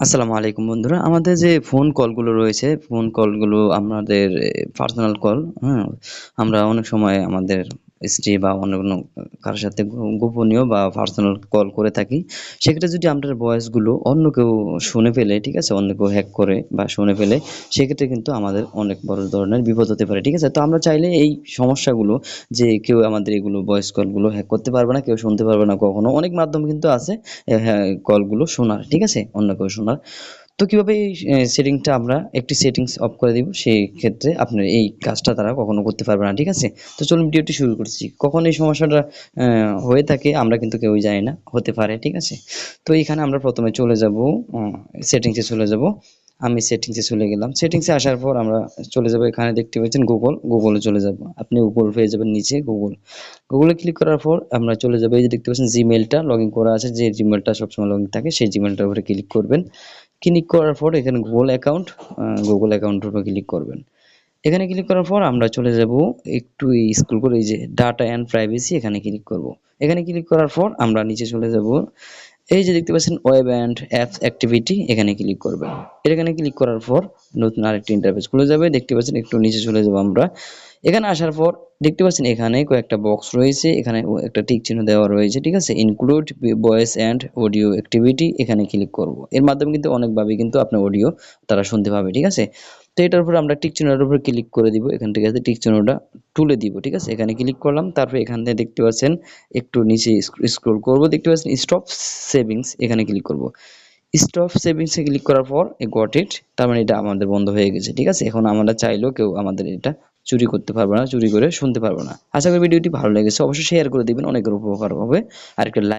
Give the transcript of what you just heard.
আসসালামু আলাইকুম বন্ধুরা। আমাদের যে ফোন কলগুলো রয়েছে ফোন কলগুলো আমাদের পার্সোনাল কল হ্যাঁ? আমরা অনেক সময় আমাদের স্ত্রী বা অন্য কোনো কারোর সাথে গোপনীয় বা পার্সোনাল কল করে থাকি, সেক্ষেত্রে যদি আমাদের ভয়েসগুলো অন্য কেউ শুনে ফেলে, ঠিক আছে? অন্য কেউ হ্যাক করে বা শুনে ফেলে, সেক্ষেত্রে কিন্তু আমাদের অনেক বড় ধরনের বিপদ হতে পারে, ঠিক আছে? তো আমরা চাইলে এই সমস্যাগুলো যে কেউ আমাদের এগুলো ভয়েস কলগুলো হ্যাক করতে পারবে না, কেউ শুনতে পারবে না কখনো, অনেক মাধ্যম কিন্তু আছে হ্যাঁ কলগুলো শোনার, ঠিক আছে? অন্য কেউ শোনার। তো কীভাবে এই সেটিংটা আমরা একটি সেটিংস অফ করে দিব, সেই ক্ষেত্রে আপনার এই কাজটা তারা কখনো করতে পারবে না, ঠিক আছে? তো চলুন ভিডিওটি শুরু করছি। কখন এই সমস্যাটা হয়ে থাকে আমরা কিন্তু কেউ জানি না, হতে পারে, ঠিক আছে? তো এখানে আমরা প্রথমে চলে যাব সেটিংসে চলে যাব। আমি সেটিংসে চলে গেলাম। সেটিংসে আসার পর আমরা চলে যাব এখানে, দেখতে পাচ্ছেন গুগল গুগলে চলে যাব। আপনি গুগল পেয়ে যাবেন নিচে গুগল গুগলে ক্লিক করার পর আমরা চলে যাব, এই যে দেখতে পাচ্ছেন জিমেলটা লগ করা আছে, যে জিমেলটা সবসময় লগ থাকে, সেই জিমেলটার উপরে ক্লিক করবেন। ক্লিক করার পর এখানে গুগল অ্যাকাউন্ট গুগল অ্যাকাউন্টের উপর ক্লিক করবেন। এখানে ক্লিক করার পর আমরা চলে যাব একটু স্ক্রল করে এই যে ডাটা অ্যান্ড প্রাইভেসি এখানে ক্লিক করব। এখানে ক্লিক করার পর আমরা নিচে চলে যাব। এই যে দেখতে পাচ্ছেন ওয়েব অ্যান্ড অ্যাপস অ্যাক্টিভিটি এখানে ক্লিক করবেন। এখানে ক্লিক করার পর নতুন আরেকটি ইন্টারফেস খুলে যাবে। দেখতে পাচ্ছেন একটু নিচে চলে যাব আমরা। এখানে আসার পর দেখতে পাচ্ছেন এখানে কয়েকটা বক্স রয়েছে, এখানে একটা টিক চিহ্ন দেওয়া রয়েছে, ঠিক আছে? Include voice and audio activity এখানে ক্লিক করব। এর মাধ্যমে কিন্তু অনেকভাবে কিন্তু আপনার অডিও তারা শুনতে পাবে, ঠিক আছে? তো এটার উপর আমরা টিক চিহ্নের উপর ক্লিক করে দিব, এখান থেকে টিক চিহ্নটা তুলে দিব, ঠিক আছে? এখানে ক্লিক করলাম, তারপর এখান থেকে দেখতে পাচ্ছেন একটু নিচে স্ক্রল করব, দেখতে পাচ্ছেন স্টপ সেভিংস এখানে ক্লিক করব। স্টপ সেভিংসে ক্লিক করার পর, এ গট ইট তার মানে এটা আমাদের বন্ধ হয়ে গেছে, ঠিক আছে? এখন আমরা চাইলেও কেউ আমাদের এটা চুরি করতে পারবে না, চুরি করে শুনতে পারবে না। আশা করি ভিডিওটি ভালো লেগেছে, অবশ্যই শেয়ার করে দিবেন, অনেকের উপকার হবে। আর একটা